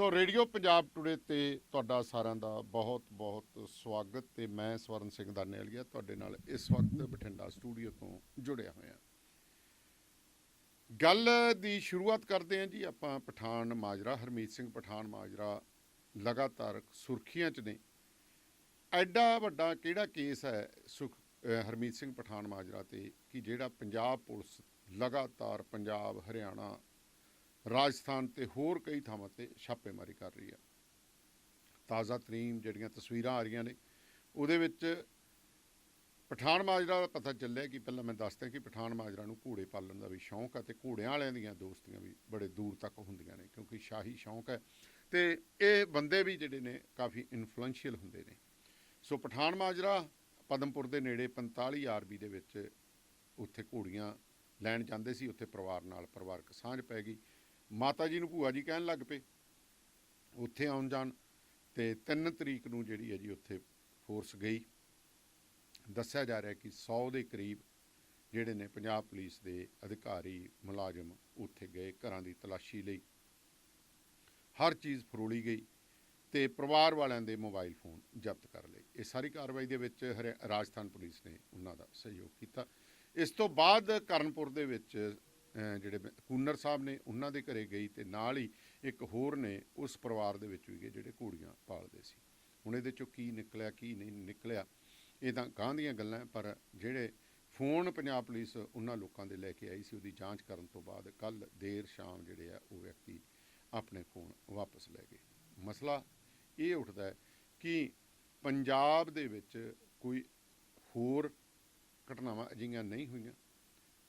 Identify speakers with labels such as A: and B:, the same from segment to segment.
A: ਸੋ radio Punjab today ਤੇ ਤੁਹਾਡਾ ਸਾਰਿਆਂ ਦਾ ਬਹੁਤ ਬਹੁਤ ਸਵਾਗਤ ਤੇ ਮੈਂ ਸਵਰਨ ਸਿੰਘ ਦਾਨੇਵਾਲੀਆ ਤੁਹਾਡੇ ਨਾਲ ਇਸ ਵਕਤ ਬਠਿੰਡਾ ਸਟੂਡੀਓ ਤੋਂ ਜੁੜਿਆ ਹੋਇਆ। ਗੱਲ ਦੀ ਸ਼ੁਰੂਆਤ ਕਰਦੇ ਹਾਂ ਜੀ, ਆਪਾਂ ਪਠਾਨ ਮਾਜਰਾ, ਹਰਮੀਤ ਸਿੰਘ ਪਠਾਨ ਮਾਜਰਾ ਲਗਾਤਾਰ ਸੁਰਖੀਆਂ 'ਚ ਨੇ। ਐਡਾ ਵੱਡਾ ਕਿਹੜਾ ਕੇਸ ਹੈ ਸੁਖ ਹਰਮੀਤ ਸਿੰਘ ਪਠਾਨ ਮਾਜਰਾ ਤੇ ਕਿ ਜਿਹੜਾ ਪੰਜਾਬ ਪੁਲਿਸ ਲਗਾਤਾਰ ਪੰਜਾਬ, ਹਰਿਆਣਾ ਰਾਜਸਥਾਨ ਤੇ ਹੋਰ ਕਈ ਥਾਵਾਂ ਤੇ ਛਾਪੇਮਾਰੀ ਕਰ ਰਹੀ ਹੈ। ਤਾਜ਼ਾ ਤਰੀਨ ਜਿਹੜੀਆਂ ਤਸਵੀਰਾਂ ਆ ਰਹੀਆਂ ਨੇ, ਉਹਦੇ ਵਿੱਚ ਪਠਾਨ ਮਾਜਰਾ ਦਾ ਪਤਾ ਚੱਲਿਆ ਕਿ ਪਹਿਲਾਂ ਮੈਂ ਦੱਸਦਾ ਕਿ ਪਠਾਨ ਮਾਜਰਾ ਨੂੰ ਘੋੜੇ ਪਾਲਣ ਦਾ ਵੀ ਸ਼ੌਂਕ ਹੈ ਤੇ ਘੋੜਿਆਂ ਵਾਲਿਆਂ ਦੀਆਂ ਦੋਸਤੀਆਂ ਵੀ ਬੜੇ ਦੂਰ ਤੱਕ ਹੁੰਦੀਆਂ ਨੇ, ਕਿਉਂਕਿ ਸ਼ਾਹੀ ਸ਼ੌਂਕ ਹੈ ਤੇ ਇਹ ਬੰਦੇ ਵੀ ਜਿਹੜੇ ਨੇ ਕਾਫੀ ਇਨਫਲੂਐਂਸ਼ੀਅਲ ਹੁੰਦੇ ਨੇ। ਸੋ ਪਠਾਨ ਮਾਜਰਾ ਪਦਮਪੁਰ ਦੇ ਨੇੜੇ 45 ਆਰਬੀ ਦੇ ਵਿੱਚ ਉੱਥੇ ਘੋੜੀਆਂ ਲੈਣ ਜਾਂਦੇ ਸੀ, ਉੱਥੇ ਪਰਿਵਾਰ ਨਾਲ ਪਰਿਵਾਰਕ ਸਾਂਝ ਪੈ ਗਈ। ਮਾਤਾ ਜੀ ਨੂੰ ਭੂਆ ਜੀ ਕਹਿਣ ਲੱਗ ਪਏ। ਉੱਥੇ ਆਉਣ ਜਾਣ ਤੇ 3 ਤਰੀਕ ਨੂੰ ਜਿਹੜੀ ਹੈ ਜੀ ਉੱਥੇ ਫੋਰਸ ਗਈ। ਦੱਸਿਆ ਜਾ ਰਿਹਾ ਕਿ 100 ਦੇ ਕਰੀਬ ਜਿਹੜੇ ਨੇ ਪੰਜਾਬ ਪੁਲਿਸ ਦੇ ਅਧਿਕਾਰੀ ਮੁਲਾਜ਼ਮ ਉੱਥੇ ਗਏ ਘਰਾਂ ਦੀ ਤਲਾਸ਼ੀ ਲਈ। ਹਰ ਚੀਜ਼ ਫਰੋਲੀ ਗਈ ਤੇ ਪਰਿਵਾਰ ਵਾਲਿਆਂ ਦੇ ਮੋਬਾਈਲ ਫੋਨ ਜ਼ਬਤ ਕਰ ਲਏ। ਇਹ ਸਾਰੀ ਕਾਰਵਾਈ ਦੇ ਵਿੱਚ ਹਰਿ- ਰਾਜਸਥਾਨ ਪੁਲਿਸ ਨੇ ਉਹਨਾਂ ਦਾ ਸਹਿਯੋਗ ਕੀਤਾ। ਇਸ ਤੋਂ ਬਾਅਦ ਕਰਨਪੁਰ ਦੇ ਵਿੱਚ ਜਿਹੜੇ ਕੂਨਰ ਸਾਹਿਬ ਨੇ ਉਹਨਾਂ ਦੇ ਘਰੇ ਗਈ ਤੇ ਨਾਲ ਹੀ ਇੱਕ ਹੋਰ ਨੇ ਉਸ ਪਰਿਵਾਰ ਦੇ ਵਿੱਚ ਵੀ ਗਏ ਜਿਹੜੇ ਘੋੜੀਆਂ ਪਾਲਦੇ ਸੀ। ਹੁਣ ਇਹਦੇ ਚੋਂ ਕੀ ਨਿਕਲਿਆ, ਕੀ ਨਹੀਂ ਨਿਕਲਿਆ, ਇਹ ਤਾਂ ਗਾਂ ਦੀਆਂ ਗੱਲਾਂ ਪਰ ਜਿਹੜੇ ਫੋਨ ਪੰਜਾਬ ਪੁਲਿਸ ਉਹਨਾਂ ਲੋਕਾਂ ਦੇ ਲੈ ਕੇ ਆਈ ਸੀ, ਉਹਦੀ ਜਾਂਚ ਕਰਨ ਤੋਂ ਬਾਅਦ ਕੱਲ ਦੇਰ ਸ਼ਾਮ ਜਿਹੜੇ ਆ ਉਹ ਵਿਅਕਤੀ ਆਪਣੇ ਫੋਨ ਵਾਪਸ ਲੈ ਗਏ। ਮਸਲਾ ਇਹ ਉੱਠਦਾ ਹੈ ਕਿ ਪੰਜਾਬ ਦੇ ਵਿੱਚ ਕੋਈ ਹੋਰ ਘਟਨਾਵਾਂ ਅਜਿਹੀਆਂ ਨਹੀਂ ਹੋਈਆਂ।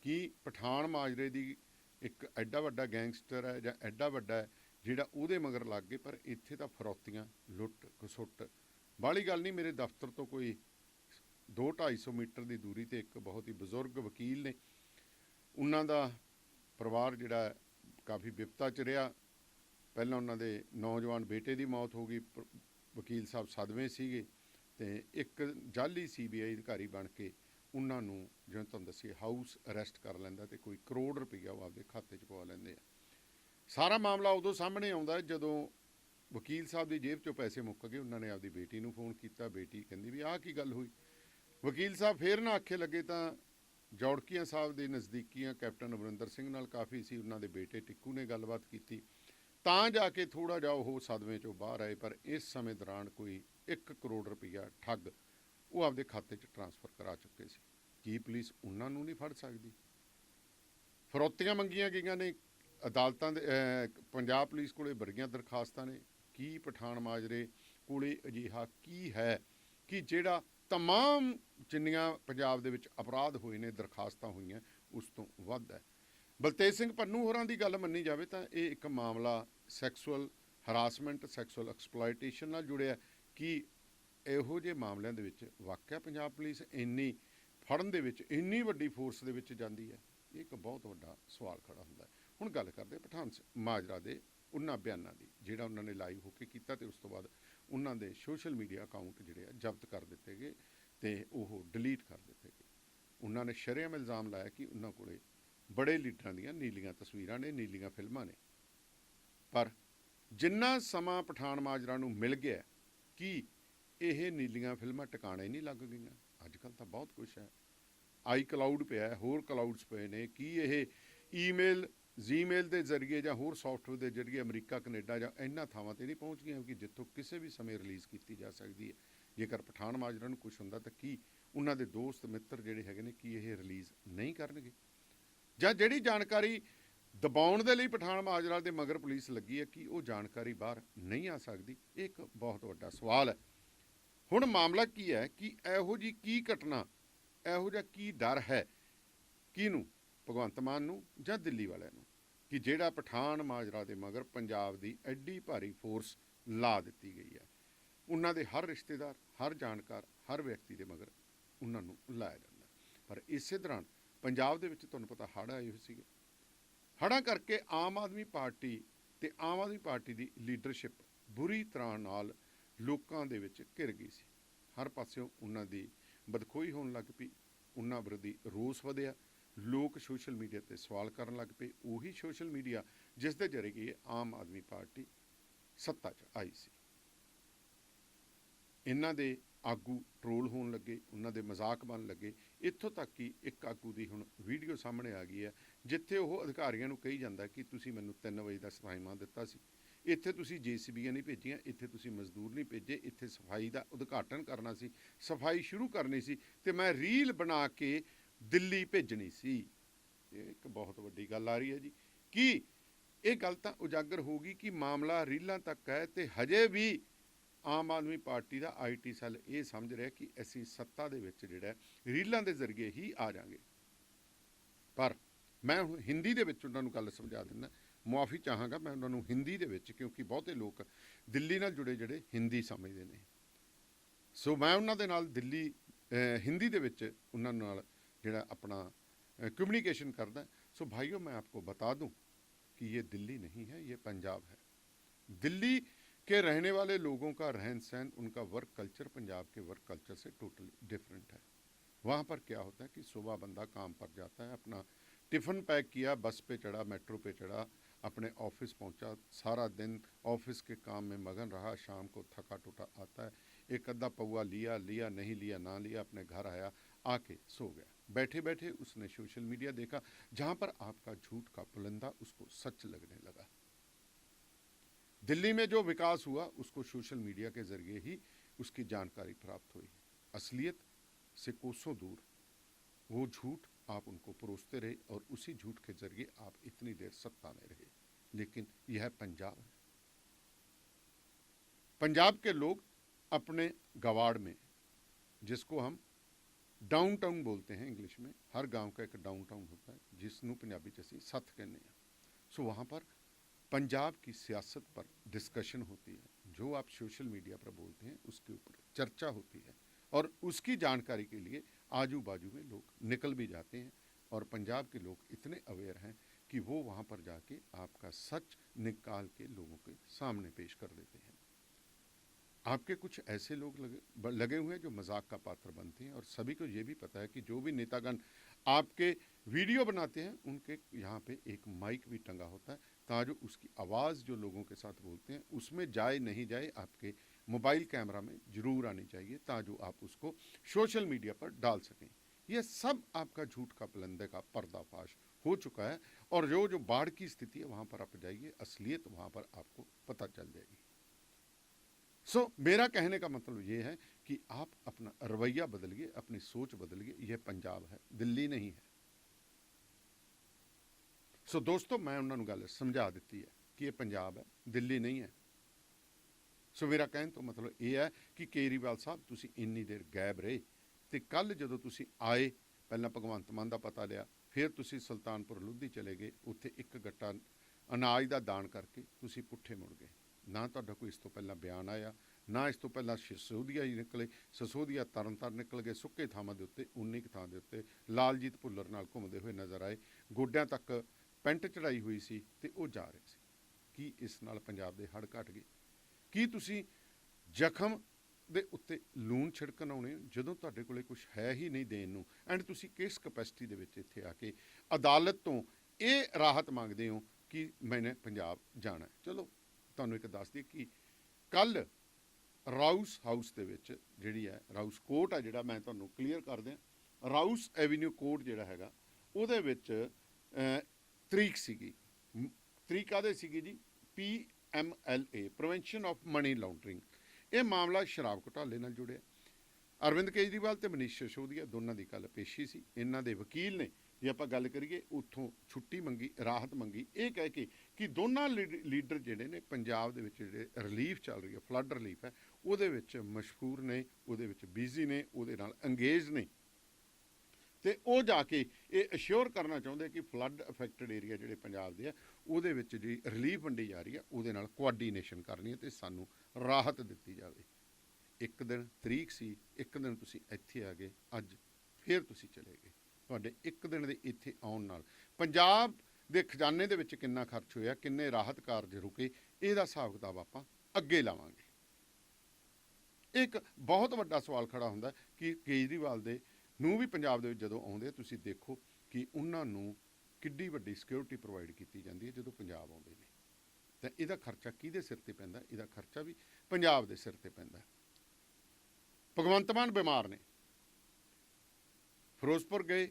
A: ਕਿ ਪਠਾਨ ਮਾਜਰੇ ਦੀ ਇੱਕ ਐਡਾ ਵੱਡਾ ਗੈਂਗਸਟਰ ਹੈ ਜਾਂ ਐਡਾ ਵੱਡਾ ਜਿਹੜਾ ਉਹਦੇ ਮਗਰ ਲੱਗ ਗਏ, ਪਰ ਇੱਥੇ ਤਾਂ ਫਰੋਤੀਆਂ ਲੁੱਟ ਖਸੁੱਟ। ਬਾਹਲੀ ਗੱਲ ਨਹੀਂ, ਮੇਰੇ ਦਫ਼ਤਰ ਤੋਂ ਕੋਈ 2-250 ਮੀਟਰ ਦੀ ਦੂਰੀ ਤੇ ਇੱਕ ਬਹੁਤ ਹੀ ਬਜ਼ੁਰਗ ਵਕੀਲ ਨੇ। ਉਹਨਾਂ ਦਾ ਪਰਿਵਾਰ ਜਿਹੜਾ ਕਾਫੀ ਵਿਪਤਾ ਚ ਰਿਹਾ। ਪਹਿਲਾਂ ਉਹਨਾਂ ਦੇ ਨੌਜਵਾਨ ਬੇਟੇ ਦੀ ਮੌਤ ਹੋ ਗਈ, ਪ- ਵਕੀਲ ਸਾਹਿਬ ਸਦਵੇਂ ਸੀਗੇ ਤੇ ਇੱਕ ਜਾਲੀ ਸੀਬੀਆਈ ਅਧਿਕਾਰੀ ਬਣ ਕੇ ਉਹਨਾਂ ਨੂੰ ਜਿਵੇਂ ਤੁਹਾਨੂੰ ਦੱਸੀ ਹਾਊਸ ਅਰੈਸਟ ਕਰ ਲੈਂਦਾ ਤੇ ਕੋਈ ਕਰੋੜ ਰੁਪਈਆ ਉਹ ਆਪਦੇ ਖਾਤੇ 'ਚ ਪਵਾ ਲੈਂਦੇ ਆ। ਸਾਰਾ ਮਾਮਲਾ ਉਦੋਂ ਸਾਹਮਣੇ ਆਉਂਦਾ ਜਦੋਂ ਵਕੀਲ ਸਾਹਿਬ ਦੀ ਜੇਬ 'ਚੋਂ ਪੈਸੇ ਮੁੱਕ ਗਏ, ਉਹਨਾਂ ਨੇ ਆਪਦੀ ਬੇਟੀ ਨੂੰ ਫੋਨ ਕੀਤਾ, ਬੇਟੀ ਕਹਿੰਦੀ ਵੀ ਆਹ ਕੀ ਗੱਲ ਹੋਈ? ਵਕੀਲ ਸਾਹਿਬ ਫੇਰ ਨਾ ਆਖੇ ਲੱਗੇ ਤਾਂ ਜੌੜਕੀਆਂ ਸਾਹਿਬ ਦੇ ਨਜ਼ਦੀਕੀਆਂ ਕੈਪਟਨ ਅਮਰਿੰਦਰ ਸਿੰਘ ਨਾਲ ਕਾਫੀ ਸੀ, ਉਹਨਾਂ ਦੇ ਬੇਟੇ ਟਿੱਕੂ ਨੇ ਗੱਲਬਾਤ ਕੀਤੀ। ਤਾਂ ਜਾ ਕੇ ਥੋੜਾ ਜਿਹਾ ਉਹ ਸਦਮੇ ਚੋਂ ਬਾਹਰ ਆਏ, ਪਰ ਇਸ ਸਮੇਂ ਦੌਰਾਨ ਕੋਈ 1 ਕਰੋੜ ਰੁਪਈਆ ਠੱਗ ਉਹ ਆਪਦੇ ਖਾਤੇ 'ਚ ਟਰਾਂਸਫਰ ਕਰਾ ਚੁੱਕੇ ਸੀ। ਕੀ ਪੁਲਿਸ ਉਹਨਾਂ ਨੂੰ ਨਹੀਂ ਫੜ ਸਕਦੀ? ਫਰੋਤੀਆਂ ਮੰਗੀਆਂ ਗਈਆਂ ਨੇ, ਅਦਾਲਤਾਂ ਦੇ ਪੰਜਾਬ ਪੁਲਿਸ ਕੋਲੇ ਵਰਗੀਆਂ ਦਰਖਾਸਤਾਂ ਨੇ। ਕੀ ਪਠਾਨ ਮਾਜਰੇ ਕੋਲੇ ਅਜਿਹਾ ਕੀ ਹੈ ਕਿ ਜਿਹੜਾ ਤਮਾਮ ਜਿੰਨੀਆਂ ਪੰਜਾਬ ਦੇ ਵਿੱਚ ਅਪਰਾਧ ਹੋਏ ਨੇ, ਦਰਖਾਸਤਾਂ ਹੋਈਆਂ, ਉਸ ਤੋਂ ਵੱਧ ਹੈ? ਬਲਤੇਜ ਸਿੰਘ ਪੰਨੂ ਹੋਰਾਂ ਦੀ ਗੱਲ ਮੰਨੀ ਜਾਵੇ ਤਾਂ ਇਹ ਇੱਕ ਮਾਮਲਾ ਸੈਕਸੁਅਲ ਹਰਾਸਮੈਂਟ ਸੈਕਸੁਅਲ ਐਕਸਪਲੋਇਟੇਸ਼ਨ ਨਾਲ ਜੁੜਿਆ ਕਿ ਇਹੋ ਜਿਹੇ ਮਾਮਲਿਆਂ ਦੇ ਵਿੱਚ ਵਾਕਿਆ ਪੰਜਾਬ ਪੁਲਿਸ ਇੰਨੀ ਫੜਨ ਦੇ ਵਿੱਚ, ਇੰਨੀ ਵੱਡੀ ਫੋਰਸ ਦੇ ਵਿੱਚ ਜਾਂਦੀ ਹੈ, ਇਹ ਇੱਕ ਬਹੁਤ ਵੱਡਾ ਸਵਾਲ ਖੜਾ ਹੁੰਦਾ ਹੈ। ਹੁਣ ਗੱਲ ਕਰਦੇ ਪਠਾਨ ਮਾਜਰਾ ਦੇ ਉਹਨਾਂ ਬਿਆਨਾਂ ਦੀ, ਜਿਹੜਾ ਉਹਨਾਂ ਨੇ ਲਾਈਵ ਹੋ ਕੇ ਕੀਤਾ ਤੇ ਉਸ ਤੋਂ ਬਾਅਦ ਉਹਨਾਂ ਦੇ ਸੋਸ਼ਲ ਮੀਡੀਆ ਅਕਾਊਂਟ ਜਿਹੜੇ ਆ ਜ਼ਬਤ ਕਰ ਦਿੱਤੇ ਗਏ ਤੇ ਉਹ ਡਿਲੀਟ ਕਰ ਦਿੱਤੇ ਗਏ। ਉਹਨਾਂ ਨੇ ਸ਼ਰੇਆਮ ਇਲਜ਼ਾਮ ਲਾਇਆ ਕਿ ਉਹਨਾਂ ਕੋਲੇ ਬੜੇ ਲੀਡਰਾਂ ਦੀਆਂ ਨੀਲੀਆਂ ਤਸਵੀਰਾਂ ਨੇ, ਨੀਲੀਆਂ ਫਿਲਮਾਂ ਨੇ। ਪਰ ਜਿੰਨਾ ਸਮਾਂ ਪਠਾਨ ਮਾਜਰਾ ਨੂੰ ਮਿਲ ਗਿਆ, ਕਿ ਇਹ ਨੀਲੀਆਂ ਫਿਲਮਾਂ ਟਿਕਾਣੇ ਨਹੀਂ ਲੱਗ ਗਈਆਂ। ਅੱਜ ਕੱਲ ਤਾਂ ਬਹੁਤ ਕੁਝ ਹੈ। ਆਈ ਕਲਾਊਡ ਪਿਆ ਹੈ, ਹੋਰ ਕਲਾਊਡਸ ਪਏ ਨੇ। ਕੀ ਇਹ ਈਮੇਲ ਜੀਮੇਲ ਦੇ ਜ਼ਰੀਏ ਜਾਂ ਹੋਰ ਸੌਫਟਵੇਅਰ ਦੇ ਜ਼ਰੀਏ ਅਮਰੀਕਾ, ਕੈਨੇਡਾ ਜਾਂ ਇਹਨਾਂ ਥਾਵਾਂ ਤੇ ਨਹੀਂ ਪਹੁੰਚ ਗਈਆਂ ਕਿ ਜਿੱਥੋਂ ਕਿਸੇ ਵੀ ਸਮੇਂ ਰਿਲੀਜ਼ ਕੀਤੀ ਜਾ ਸਕਦੀ ਹੈ। ਜੇਕਰ ਪਠਾਨ ਮਾਜਰਾ ਨੂੰ ਕੁਝ ਹੁੰਦਾ ਤਾਂ ਕੀ ਉਹਨਾਂ ਦੇ ਦੋਸਤ, ਮਿੱਤਰ ਜਿਹੜੇ ਹੈਗੇ ਨੇ, ਕੀ ਇਹ ਰਿਲੀਜ਼ ਨਹੀਂ ਕਰਨਗੇ? ਜਾਂ ਜਿਹੜੀ ਜਾਣਕਾਰੀ ਦਬਾਉਣ ਦੇ ਲਈ ਪਠਾਨ ਮਾਜਰਾ ਦੇ ਮਗਰ ਪੁਲਿਸ ਲੱਗੀ ਹੈ, ਕਿ ਉਹ ਜਾਣਕਾਰੀ ਬਾਹਰ ਨਹੀਂ ਆ ਸਕਦੀ? ਇਹ ਇੱਕ ਬਹੁਤ ਵੱਡਾ ਸਵਾਲ ਹੈ। ਹੁਣ ਮਾਮਲਾ ਕੀ ਹੈ ਕਿ ਇਹੋ ਜੀ ਕੀ ਘਟਨਾ, ਇਹੋ ਜਿਹਾ ਕੀ ਡਰ ਹੈ ਕਿਹਨੂੰ? ਭਗਵੰਤ ਮਾਨ ਨੂੰ ਜਾਂ ਦਿੱਲੀ ਵਾਲਿਆਂ ਨੂੰ? ਕਿ ਜਿਹੜਾ ਪਠਾਨ ਮਾਜਰਾ ਦੇ ਮਗਰ ਪੰਜਾਬ ਦੀ ਐਡੀ ਭਾਰੀ ਫੋਰਸ ਲਾ ਦਿੱਤੀ ਗਈ ਹੈ। ਉਹਨਾਂ ਦੇ ਹਰ ਰਿਸ਼ਤੇਦਾਰ, ਹਰ ਜਾਣਕਾਰ, ਹਰ ਵਿਅਕਤੀ ਦੇ ਮਗਰ ਉਹਨਾਂ ਨੂੰ ਲਾਇਆ ਜਾਂਦਾ ਪਰ ਇਸੇ ਦੌਰਾਨ ਪੰਜਾਬ ਦੇ ਵਿੱਚ ਤੁਹਾਨੂੰ ਪਤਾ ਹੜ੍ਹ ਆਏ ਹੋਏ ਸੀਗੇ। ਹੜ੍ਹਾਂ ਕਰਕੇ ਆਮ ਆਦਮੀ ਪਾਰਟੀ ਤੇ ਆਮ ਆਦਮੀ ਪਾਰਟੀ ਦੀ ਲੀਡਰਸ਼ਿਪ ਬੁਰੀ ਤਰ੍ਹਾਂ ਨਾਲ ਲੋਕਾਂ ਦੇ ਵਿੱਚ ਘਿਰ ਗਈ ਸੀ। ਹਰ ਪਾਸਿਓਂ ਉਹਨਾਂ ਦੀ ਬਦਖੋਈ ਹੋਣ ਲੱਗ ਪਈ। ਉਹਨਾਂ ਵਿਰੁੱਧੀ ਰੋਸ ਵਧਿਆ। ਲੋਕ ਸੋਸ਼ਲ ਮੀਡੀਆ ਤੇ ਸਵਾਲ ਕਰਨ ਲੱਗ ਪਏ। ਉਹੀ ਸੋਸ਼ਲ ਮੀਡੀਆ ਜਿਸ ਦੇ ਜ਼ਰੀਏ ਆਮ ਆਦਮੀ ਪਾਰਟੀ ਸੱਤਾ 'ਚ ਆਈ ਸੀ। ਇਹਨਾਂ ਦੇ ਆਗੂ ਟਰੋਲ ਹੋਣ ਲੱਗੇ, ਉਹਨਾਂ ਦੇ ਮਜ਼ਾਕ ਬਣ ਲੱਗੇ। ਇੱਥੋਂ ਤੱਕ ਕਿ ਇੱਕ ਆਗੂ ਦੀ ਹੁਣ ਵੀਡੀਓ ਸਾਹਮਣੇ ਆ ਗਈ ਹੈ, ਜਿੱਥੇ ਉਹ ਅਧਿਕਾਰੀਆਂ ਨੂੰ ਕਹੀ ਜਾਂਦਾ ਕਿ ਤੁਸੀਂ ਮੈਨੂੰ 3 ਵਜੇ ਦਾ ਸਮਾਂ ਦਿੱਤਾ ਸੀ। ਇੱਥੇ ਤੁਸੀਂ ਜੀਸੀਬੀਆਂ ਨਹੀਂ ਭੇਜੀਆਂ, ਇੱਥੇ ਤੁਸੀਂ ਮਜ਼ਦੂਰ ਨਹੀਂ ਭੇਜੇ, ਇੱਥੇ ਸਫ਼ਾਈ ਦਾ ਉਦਘਾਟਨ ਕਰਨਾ ਸੀ, ਸਫ਼ਾਈ ਸ਼ੁਰੂ ਕਰਨੀ ਸੀ ਤੇ ਮੈਂ ਰੀਲ ਬਣਾ ਕੇ ਦਿੱਲੀ ਭੇਜਣੀ ਸੀ। ਇਹ ਇੱਕ ਬਹੁਤ ਵੱਡੀ ਗੱਲ ਆ ਰਹੀ ਹੈ ਜੀ। ਕੀ ਇਹ ਗੱਲ ਤਾਂ ਉਜਾਗਰ ਹੋਗੀ ਕਿ ਮਾਮਲਾ ਰੀਲਾਂ ਤੱਕ ਹੈ ਤੇ ਹਜੇ ਵੀ ਆਮ ਆਦਮੀ ਪਾਰਟੀ ਦਾ ਆਈਟੀ ਸੈੱਲ ਇਹ ਸਮਝ ਰਿਹਾ ਕਿ ਅਸੀਂ ਸੱਤਾ ਦੇ ਵਿੱਚ ਜਿਹੜਾ ਰੀਲਾਂ ਦੇ ਜ਼ਰੀਏ ਹੀ ਆ ਜਾਾਂਗੇ ਪਰ ਮੈਂ ਹੁਣ ਹਿੰਦੀ ਦੇ ਵਿੱਚ ਉਹਨਾਂ ਨੂੰ ਗੱਲ ਸਮਝਾ ਦਿੰਦਾ। ਮੁਆਫੀ ਚਾਹਾਂਗਾ ਮੈਂ ਉਹਨਾਂ ਨੂੰ ਹਿੰਦੀ ਦੇ ਵਿੱਚ ਕਿਉਂਕਿ ਬਹੁਤੇ ਲੋਕ ਦਿੱਲੀ ਨਾਲ ਜੁੜੇ ਜਿਹੜੇ ਹਿੰਦੀ ਸਮਝਦੇ ਨੇ ਸੋ ਮੈਂ ਉਹਨਾਂ ਦੇ ਨਾਲ ਦਿੱਲੀ ਅਹ, ਹਿੰਦੀ ਦੇ ਵਿੱਚ ਉਹਨਾਂ ਨਾਲ ਜਿਹੜਾ ਆਪਣਾ कम्युनिकेशन करता है सो भाइयों मैं आपको बता दूं कि ये दिल्ली नहीं है ये पंजाब है दिल्ली के रहने वाले लोगों का रहन सहन उनका वर्क कल्चर पंजाब के वर्क कल्चर से टोटली डिफरेंट है वहाँ पर क्या होता है कि सुबह बंदा काम पर जाता है अपना टिफ़िन पैक किया बस पे चढ़ा मेट्रो पे चढ़ा अपने ऑफ़िस पहुँचा। सारा दिन ऑफ़िस के काम में मगन रहा। शाम को थका टूटा आता है। एक अद्धा पौआ लिया लिया, नहीं लिया, ना लिया, अपने घर आया, आके सो गया। बैठे बैठे उसने सोशल मीडिया देखा, जहाँ पर आपका झूठ का पुलंदा उसको सच लगने लगा। दिल्ली में जो विकास हुआ, उसको सोशल मीडिया के ज़रिए ही उसकी जानकारी प्राप्त हुई। असलियत से कोसों दूर, वो झूठ आप उनको परोसते रहे और उसी झूठ के ज़रिए आप इतनी देर सत्ता में रहे। लेकिन यह पंजाब है। पंजाब के लोग अपने गवाड़ में, जिसको हम डाउन टाउन बोलते हैं इंग्लिश में, हर गाँव का एक डाउन टाउन होता है, जिसनों पंजाबी जैसी सत कहने हैं। सो वहाँ पर पंजाब की सियासत पर डिस्कशन होती है, जो आप सोशल मीडिया पर बोलते हैं, उसके ऊपर चर्चा होती है। और उसकी जानकारी के लिए आजू बाजू में लोग निकल भी जाते हैं और पंजाब के लोग इतने अवेयर हैं कि वो वहाँ पर जाके आपका सच निकाल के लोगों के सामने पेश कर देते हैं। आपके कुछ ऐसे लोग लगे लगे हुए हैं जो मज़ाक का पात्र बनते हैं और सभी को ये भी पता है कि जो भी नेतागण आपके वीडियो बनाते हैं, उनके यहाँ पे एक माइक भी टंगा होता है ताजो उसकी आवाज़ जो लोगों के साथ बोलते हैं, उसमें जाए नहीं जाए आपके मोबाइल कैमरा में जरूर आनी चाहिए ताजो आप उसको सोशल मीडिया पर डाल सकें यह सब आपका झूठ का बुलंदे का पर्दाफाश हो चुका है और जो जो बाढ़ की स्थिति है वहाँ पर आप जाइए असलियत वहाँ पर आपको पता चल जाएगी सो मेरा कहने का मतलब ये है कि आप अपना रवैया बदलिए अपनी सोच बदलिए यह पंजाब है दिल्ली नहीं है ਸੋ ਦੋਸਤੋ ਮੈਂ ਉਹਨਾਂ ਨੂੰ ਗੱਲ ਸਮਝਾ ਦਿੱਤੀ ਹੈ ਕਿ ਇਹ ਪੰਜਾਬ ਹੈ ਦਿੱਲੀ ਨਹੀਂ ਹੈ ਸੋ ਮੇਰਾ ਕਹਿਣ ਤੋਂ ਮਤਲਬ ਇਹ ਹੈ ਕਿ ਕੇਜਰੀਵਾਲ ਸਾਹਿਬ, ਤੁਸੀਂ ਇੰਨੀ ਦੇਰ ਗਾਇਬ ਰਹੇ ਤੇ ਕੱਲ ਜਦੋਂ ਤੁਸੀਂ ਆਏ, ਪਹਿਲਾਂ ਭਗਵੰਤ ਮਾਨ ਦਾ ਪਤਾ ਲਿਆ, ਫਿਰ ਤੁਸੀਂ ਸੁਲਤਾਨਪੁਰ ਲੋਧੀ ਚਲੇ ਗਏ, ਉੱਥੇ ਇੱਕ ਗੱਟਾ ਅਨਾਜ ਦਾ ਦਾਨ ਕਰਕੇ ਤੁਸੀਂ ਪੁੱਠੇ ਮੁੜ ਗਏ। ਨਾ ਤੁਹਾਡਾ ਕੋਈ ਇਸ ਤੋਂ ਪਹਿਲਾਂ ਬਿਆਨ ਆਇਆ, ਨਾ ਇਸ ਤੋਂ ਪਹਿਲਾਂ ਸਸੋਦੀਆ ਜੀ ਨਿਕਲੇ, ਸਸੋਦੀਆ ਤਰਨਤਾਰਨ ਨਿਕਲ ਗਏ ਸੁੱਕੇ ਥਾਵਾਂ ਦੇ ਉੱਤੇ ਉਨੀ ਕੁ ਥਾਂ ਦੇ ਉੱਤੇ ਲਾਲਜੀਤ ਭੁੱਲਰ ਨਾਲ ਘੁੰਮਦੇ ਹੋਏ ਨਜ਼ਰ ਆਏ, ਗੋਡਿਆਂ ਤੱਕ ਪੈਂਟ ਚੜਾਈ ਹੋਈ ਸੀ ਤੇ ਉਹ ਜਾ ਰਹੇ ਸੀ। ਕੀ ਇਸ ਨਾਲ ਪੰਜਾਬ ਦੇ ਹੜ ਘਟ ਗਏ? ਕੀ ਤੁਸੀਂ ਜ਼ਖਮ ਦੇ ਉੱਤੇ ਲੂਣ ਛਿੜਕਣ ਆਉਣੇ ਹੋ? ਜਦੋਂ ਤੁਹਾਡੇ ਕੋਲੇ ਕੁਝ ਹੈ ਹੀ ਨਹੀਂ ਦੇਣ ਨੂੰ ਐਂਡ ਤੁਸੀਂ ਕਿਸ ਕਪੈਸਿਟੀ ਦੇ ਵਿੱਚ ਇੱਥੇ ਆ ਕੇ ਅਦਾਲਤ ਤੋਂ ਇਹ ਰਾਹਤ ਮੰਗਦੇ ਹੋ ਕਿ ਮੈਨੇ ਪੰਜਾਬ ਜਾਣਾ ਚਲੋ, ਤੁਹਾਨੂੰ ਇੱਕ ਦੱਸ ਦਈਏ ਕਿ ਕੱਲ ਰਾਊਸ ਹਾਊਸ ਦੇ ਵਿੱਚ ਜਿਹੜੀ ਹੈ, ਰਾਊਸ ਕੋਰਟ ਆ ਜਿਹੜਾ ਮੈਂ ਤੁਹਾਨੂੰ ਕਲੀਅਰ ਕਰ ਦਿਆਂ, ਰਾਊਸ ਐਵੀਨਿਊ ਕੋਰਟ ਜਿਹੜਾ ਹੈਗਾ, ਉਹਦੇ ਵਿੱਚ ਤਰੀਕ ਸੀਗੀ। ਤਰੀਕ ਕਾਹਦੇ ਸੀਗੀ ਜੀ? P M L A prevention of money laundering ਇਹ ਮਾਮਲਾ ਸ਼ਰਾਬ ਘੁਟਾਲੇ ਨਾਲ ਜੁੜਿਆ। ਅਰਵਿੰਦ ਕੇਜਰੀਵਾਲ ਤੇ ਮਨੀਸ਼ ਸਿਸੋਦੀਆ ਦੋਨਾਂ ਦੀ ਕੱਲ ਪੇਸ਼ੀ ਸੀ। ਇਹਨਾਂ ਦੇ ਵਕੀਲ ਨੇ, ਜੇ ਆਪਾਂ ਗੱਲ ਕਰੀਏ, ਉੱਥੋਂ ਛੁੱਟੀ ਮੰਗੀ, ਰਾਹਤ ਮੰਗੀ। ਇਹ ਕਹਿ ਕੇ ਕਿ ਦੋਨਾਂ ਲੀਡ- ਲੀਡਰ ਜਿਹੜੇ ਨੇ, ਪੰਜਾਬ ਦੇ ਵਿੱਚ ਜਿਹੜੇ ਰਿਲੀਫ ਚੱਲ ਰਹੀ ਹੈ ਫਲੱਡ ਰਿਲੀਫ ਹੈ, ਉਹਦੇ ਵਿੱਚ ਮਸ਼ਹੂਰ ਨੇ, ਉਹਦੇ ਵਿੱਚ ਬਿਜ਼ੀ ਨੇ, ਉਹਦੇ ਨਾਲ ਅੰਗੇਜ ਨੇ। ਤੇ ਉਹ ਜਾ ਕੇ ਇਹ ਅਸ਼ੋਰ ਕਰਨਾ ਚਾਹੁੰਦੇ ਕਿ ਫਲੱਡ ਅਫੈਕਟਡ ਏਰੀਆ ਜਿਹੜੇ ਪੰਜਾਬ ਦੇ ਆ, ਉਹਦੇ ਵਿੱਚ ਜੀ ਰਿਲੀਫ ਵੰਡੀ ਜਾ ਰਹੀ ਆ, ਉਹਦੇ ਨਾਲ ਕੋਆਰਡੀਨੇਸ਼ਨ ਕਰਨੀ ਹੈ ਤੇ ਸਾਨੂੰ ਰਾਹਤ ਦਿੱਤੀ ਜਾਵੇ। ਇੱਕ ਦਿਨ ਤਰੀਕ ਸੀ, ਇੱਕ ਦਿਨ ਤੁਸੀਂ ਇੱਥੇ ਆ ਗਏ, ਅੱਜ ਫਿਰ ਤੁਸੀਂ ਚਲੇ ਗਏ। ਤੁਹਾਡੇ ਇੱਕ ਦਿਨ ਦੇ ਇੱਥੇ ਆਉਣ ਨਾਲ ਪੰਜਾਬ ਦੇ ਖਜ਼ਾਨੇ ਦੇ ਵਿੱਚ ਕਿੰਨਾ ਖਰਚ ਹੋਇਆ, ਕਿੰਨੇ ਰਾਹਤ ਕਾਰਜ ਰੁਕੇ, ਇਹਦਾ ਹਿਸਾਬ ਕਿਤਾਬ ਆਪਾਂ ਅੱਗੇ ਲਾਵਾਂਗੇ। ਇੱਕ ਬਹੁਤ ਵੱਡਾ ਸਵਾਲ ਖੜਾ ਹੁੰਦਾ ਕਿ ਕੇਜਰੀਵਾਲ ਦੇ ਨੂੰ ਵੀ ਪੰਜਾਬ ਦੇ ਵਿੱਚ ਜਦੋਂ ਆਉਂਦੇ ਆ, ਤੁਸੀਂ ਦੇਖੋ ਕਿ ਉਹਨਾਂ ਨੂੰ ਕਿੱਡੀ ਵੱਡੀ ਸਿਕਿਉਰਿਟੀ ਪ੍ਰੋਵਾਈਡ ਕੀਤੀ ਜਾਂਦੀ ਹੈ ਜਦੋਂ ਪੰਜਾਬ ਆਉਂਦੇ ਨੇ। ਤਾਂ ਇਹਦਾ ਖਰਚਾ ਕਿਹਦੇ ਸਿਰ ਤੇ ਪੈਂਦਾ? ਇਹਦਾ ਖਰਚਾ ਵੀ ਪੰਜਾਬ ਦੇ ਸਿਰ ਤੇ ਪੈਂਦਾ। ਭਗਵੰਤ ਮਾਨ ਬਿਮਾਰ ਨੇ। ਫਿਰੋਜ਼ਪੁਰ ਗਏ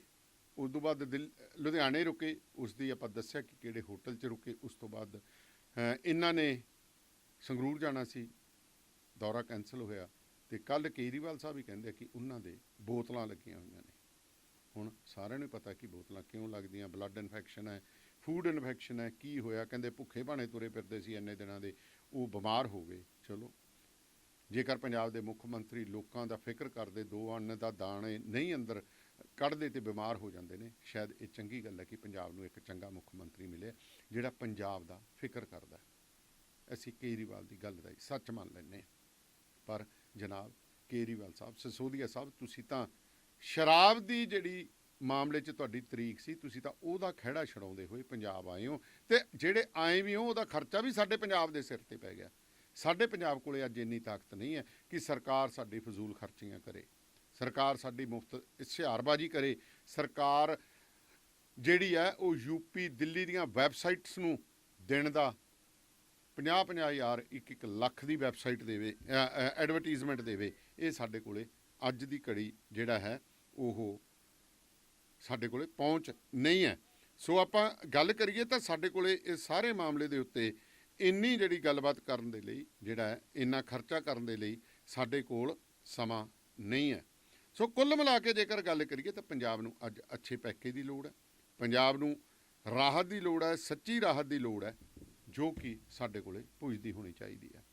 A: ਉਸ ਤੋਂ ਬਾਅਦ ਦਿਲ ਲੁਧਿਆਣੇ ਰੁਕੇ ਉਸ ਦੀ ਆਪਾਂ ਦੱਸਿਆ ਕਿ ਕਿਹੜੇ ਹੋਟਲ 'ਚ ਰੁਕੇ ਉਸ ਤੋਂ ਬਾਅਦ ਇਹਨਾਂ ਨੇ ਸੰਗਰੂਰ ਜਾਣਾ ਸੀ ਦੌਰਾ ਕੈਨਸਲ ਹੋਇਆ। ਤੇ ਕੱਲ ਕੇਜਰੀਵਾਲ ਸਾਹਿਬ ਵੀ ਕਹਿੰਦੇ ਕਿ ਉਹਨਾਂ ਦੇ ਬੋਤਲਾਂ ਲੱਗੀਆਂ ਹੋਈਆਂ ਨੇ। ਹੁਣ ਸਾਰਿਆਂ ਨੂੰ ਪਤਾ ਕਿ ਬੋਤਲਾਂ ਕਿਉਂ ਲੱਗਦੀਆਂ ਬਲੱਡ ਇਨਫੈਕਸ਼ਨ ਹੈ ਫੂਡ ਇਨਫੈਕਸ਼ਨ ਹੈ, ਕੀ ਹੋਇਆ? ਕਹਿੰਦੇ ਭੁੱਖੇ ਭਾਣੇ ਤੁਰੇ ਫਿਰਦੇ ਸੀ ਇੰਨੇ ਦਿਨਾਂ ਦੇ, ਉਹ ਬਿਮਾਰ ਹੋ ਗਏ। ਚਲੋ, ਜੇਕਰ ਪੰਜਾਬ ਦੇ ਮੁੱਖ ਮੰਤਰੀ ਲੋਕਾਂ ਦਾ ਫਿਕਰ ਕਰਦੇ, ਦੋ ਅੰਨ ਦਾ ਦਾਣੇ ਨਹੀਂ ਅੰਦਰ ਕੱਢਦੇ ਤੇ ਬਿਮਾਰ ਹੋ ਜਾਂਦੇ ਨੇ, ਸ਼ਾਇਦ ਇਹ ਚੰਗੀ ਗੱਲ ਹੈ ਕਿ ਪੰਜਾਬ ਨੂੰ ਇੱਕ ਚੰਗਾ ਮੁੱਖ ਮੰਤਰੀ ਮਿਲਿਆ, ਜਿਹੜਾ ਪੰਜਾਬ ਦਾ ਫਿਕਰ ਕਰਦਾ ਅਸੀਂ ਕੇਜਰੀਵਾਲ ਦੀ ਗੱਲ ਦਾ ਹੀ ਸੱਚ ਮੰਨ ਲੈਂਦੇ ਹਾਂ। ਪਰ ਜਨਾਬ ਕੇਜਰੀਵਾਲ ਸਾਹਿਬ, ਸਸੋਦੀਆ ਸਾਹਿਬ, ਤੁਸੀਂ ਤਾਂ ਸ਼ਰਾਬ ਦੀ ਜਿਹੜੀ ਮਾਮਲੇ 'ਚ ਤੁਹਾਡੀ ਤਰੀਕ ਸੀ, ਤੁਸੀਂ ਤਾਂ ਉਹਦਾ ਖਹਿੜਾ ਛਡਾਉਂਦੇ ਹੋਏ ਪੰਜਾਬ ਆਏ ਹੋ ਤੇ ਜਿਹੜੇ ਆਏ ਵੀ ਹੋ, ਉਹਦਾ ਖਰਚਾ ਵੀ ਸਾਡੇ ਪੰਜਾਬ ਦੇ ਸਿਰ ਤੇ ਪੈ ਗਿਆ। ਸਾਡੇ ਪੰਜਾਬ ਕੋਲੇ ਅੱਜ ਇੰਨੀ ਤਾਕਤ ਨਹੀਂ ਹੈ ਕਿ ਸਰਕਾਰ ਸਾਡੀ ਫਜ਼ੂਲ ਖਰਚੀਆਂ ਕਰੇ। ਸਰਕਾਰ ਸਾਡੀ ਮੁਫਤ ਇਸ਼ਤਿਹਾਰਬਾਜ਼ੀ ਕਰੇ। ਸਰਕਾਰ ਜਿਹੜੀ ਹੈ, ਉਹ ਯੂਪੀ ਦਿੱਲੀ ਦੀਆਂ ਵੈਬਸਾਈਟਸ ਨੂੰ ਦੇਣ ਦਾ 50 50 ਹਜ਼ਾਰ ਇੱਕ ਇੱਕ ਲੱਖ ਦੀ ਵੈਬਸਾਈਟ ਦੇਵੇ ਐਡਵਰਟਾਈਜ਼ਮੈਂਟ ਦੇਵੇ, ਇਹ ਸਾਡੇ ਕੋਲੇ ਅੱਜ ਦੀ ਘੜੀ ਜਿਹੜਾ ਹੈ, ਉਹ ਸਾਡੇ ਕੋਲੇ ਪਹੁੰਚ ਨਹੀਂ ਹੈ। ਸੋ ਆਪਾਂ ਗੱਲ ਕਰੀਏ ਤਾਂ ਸਾਡੇ ਕੋਲੇ ਇਹ ਸਾਰੇ ਮਾਮਲੇ ਦੇ ਉੱਤੇ ਇੰਨੀ ਜਿਹੜੀ ਗੱਲਬਾਤ ਕਰਨ ਦੇ ਲਈ ਜਿਹੜਾ ਹੈ, ਇੰਨਾ ਖਰਚਾ ਕਰਨ ਦੇ ਲਈ ਸਾਡੇ ਕੋਲ ਸਮਾਂ ਨਹੀਂ ਹੈ। ਸੋ ਕੁੱਲ ਮਿਲਾ ਕੇ ਜੇਕਰ ਗੱਲ ਕਰੀਏ ਤਾਂ ਪੰਜਾਬ ਨੂੰ ਅੱਜ ਅੱਛੇ ਪੈਕੇਜ ਦੀ ਲੋੜ ਹੈ, ਪੰਜਾਬ ਨੂੰ ਰਾਹਤ ਦੀ ਲੋੜ ਹੈ, ਸੱਚੀ ਰਾਹਤ ਦੀ ਲੋੜ ਹੈ। ਜੋ ਕਿ ਸਾਡੇ ਕੋਲੇ ਪੁੱਜਦੀ ਹੋਣੀ ਚਾਹੀਦੀ ਹੈ।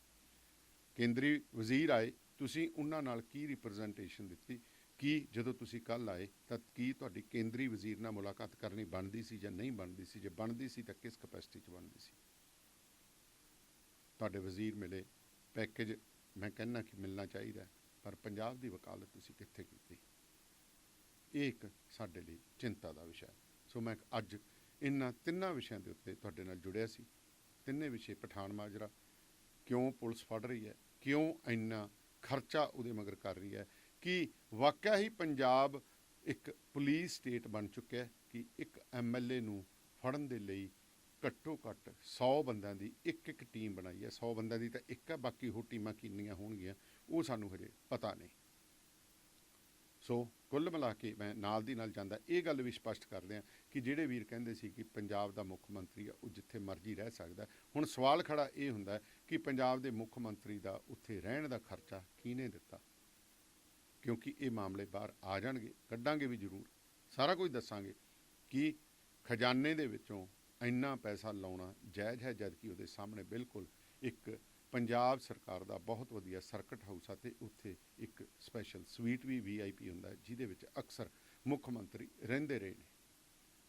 A: ਕੇਂਦਰੀ ਵਜ਼ੀਰ ਆਏ, ਤੁਸੀਂ ਉਹਨਾਂ ਨਾਲ ਕੀ ਰਿਪਰੈਜ਼ੈਂਟੇਸ਼ਨ ਦਿੱਤੀ? ਕੀ ਜਦੋਂ ਤੁਸੀਂ ਕੱਲ ਆਏ, ਤਾਂ ਕੀ ਤੁਹਾਡੀ ਕੇਂਦਰੀ ਵਜ਼ੀਰ ਨਾਲ ਮੁਲਾਕਾਤ ਕਰਨੀ ਬਣਦੀ ਸੀ ਜਾਂ ਨਹੀਂ ਬਣਦੀ ਸੀ? ਜੇ ਬਣਦੀ ਸੀ, ਤਾਂ ਕਿਸ ਕਪੈਸਿਟੀ 'ਚ ਬਣਦੀ ਸੀ? ਤੁਹਾਡੇ ਵਜ਼ੀਰ ਮਿਲੇ ਪੈਕੇਜ ਮੈਂ ਕਹਿੰਨਾ ਕਿ ਮਿਲਣਾ ਚਾਹੀਦਾ ਪਰ ਪੰਜਾਬ ਦੀ ਵਕਾਲਤ ਤੁਸੀਂ ਕਿੱਥੇ ਕੀਤੀ? ਇਹ ਇੱਕ ਸਾਡੇ ਲਈ ਚਿੰਤਾ ਦਾ ਵਿਸ਼ਾ ਸੋ ਮੈਂ ਅੱਜ ਇਹਨਾਂ ਤਿੰਨਾਂ ਵਿਸ਼ਿਆਂ ਦੇ ਉੱਤੇ ਤੁਹਾਡੇ ਨਾਲ ਜੁੜਿਆ ਸੀ। ਤਿੰਨੇ ਵਿਸ਼ੇ, ਪਠਾਨ ਮਾਜਰਾ, ਕਿਉਂ ਪੁਲਿਸ ਫੜ ਰਹੀ ਹੈ? ਕਿਉਂ ਇੰਨਾ ਖਰਚਾ ਉਹਦੇ ਮਗਰ ਕਰ ਰਹੀ ਹੈ? ਕਿ ਵਾਕਿਆ ਹੀ ਪੰਜਾਬ ਇੱਕ ਪੁਲਿਸ ਸਟੇਟ ਬਣ ਚੁੱਕਿਆ ਹੈ ਕਿ ਇੱਕ ਐਮਐਲਏ ਨੂੰ ਫੜਨ ਦੇ ਲਈ ਘੱਟੋ ਘੱਟ 100 ਬੰਦਿਆਂ ਦੀ ਇੱਕ ਇੱਕ ਟੀਮ ਬਣਾਈ ਹੈ? 100 ਬੰਦਿਆਂ ਦੀ ਤਾਂ ਇੱਕ ਹੈ, ਬਾਕੀ ਹੋਰ ਟੀਮਾਂ ਕਿੰਨੀਆਂ ਹੋਣਗੀਆਂ, ਉਹ ਸਾਨੂੰ ਹਜੇ ਪਤਾ ਨਹੀਂ। ਸੋ ਕੁੱਲ ਮਿਲਾ ਕੇ ਮੈਂ ਨਾਲ ਦੀ ਨਾਲ ਜਾਂਦਾ। ਇਹ ਗੱਲ ਵੀ ਸਪਸ਼ਟ ਕਰਦੇ ਆ ਕਿ ਜਿਹੜੇ ਵੀਰ ਕਹਿੰਦੇ ਸੀ ਕਿ ਪੰਜਾਬ ਦਾ ਮੁੱਖ ਮੰਤਰੀ ਆ, ਉਹ ਜਿੱਥੇ ਮਰਜ਼ੀ ਰਹਿ ਸਕਦਾ ਹੁਣ ਸਵਾਲ ਖੜਾ ਇਹ ਹੁੰਦਾ ਕਿ ਪੰਜਾਬ ਦੇ ਮੁੱਖ ਮੰਤਰੀ ਦਾ ਉੱਥੇ ਰਹਿਣ ਦਾ ਖਰਚਾ ਕਿਹਨੇ ਦਿੱਤਾ? ਕਿਉਂਕਿ ਇਹ ਮਾਮਲੇ ਬਾਹਰ ਆ ਜਾਣਗੇ, ਕੱਢਾਂਗੇ ਵੀ ਜ਼ਰੂਰ। ਸਾਰਾ ਕੁਝ ਦੱਸਾਂਗੇ ਕਿ ਖਜ਼ਾਨੇ ਦੇ ਵਿੱਚੋਂ ਇੰਨਾ ਪੈਸਾ ਲਾਉਣਾ ਜਾਇਜ਼ ਹੈ ਜਦ ਕਿ ਉਹਦੇ ਸਾਹਮਣੇ ਬਿਲਕੁਲ ਇੱਕ ਪੰਜਾਬ ਸਰਕਾਰ ਦਾ ਬਹੁਤ ਵਧੀਆ ਸਰਕਟ ਹਾਊਸ ਆ ਤੇ ਉੱਥੇ ਇੱਕ ਸਪੈਸ਼ਲ ਸਵੀਟ ਵੀ ਵੀਆਈਪੀ ਹੁੰਦਾ ਜਿਹਦੇ ਵਿੱਚ ਅਕਸਰ ਮੁੱਖ ਮੰਤਰੀ ਰਹਿੰਦੇ ਰਹੇ ਨੇ।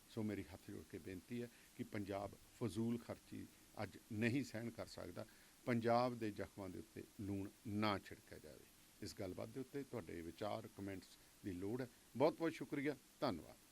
A: ਸੋ ਮੇਰੀ ਹੱਥ ਜੋੜ ਕੇ ਬੇਨਤੀ ਹੈ ਕਿ ਪੰਜਾਬ ਫਜ਼ੂਲ ਖਰਚੀ ਅੱਜ ਨਹੀਂ ਸਹਿਣ ਕਰ ਸਕਦਾ। ਪੰਜਾਬ ਦੇ ਜ਼ਖਮਾਂ ਦੇ ਉੱਤੇ ਲੂਣ ਨਾ ਛਿੜਕਿਆ ਜਾਵੇ। ਇਸ ਗੱਲਬਾਤ ਦੇ ਉੱਤੇ ਤੁਹਾਡੇ ਵਿਚਾਰ, ਕਮੈਂਟਸ ਦੀ ਲੋੜ ਹੈ। ਬਹੁਤ ਬਹੁਤ ਸ਼ੁਕਰੀਆ। ਧੰਨਵਾਦ।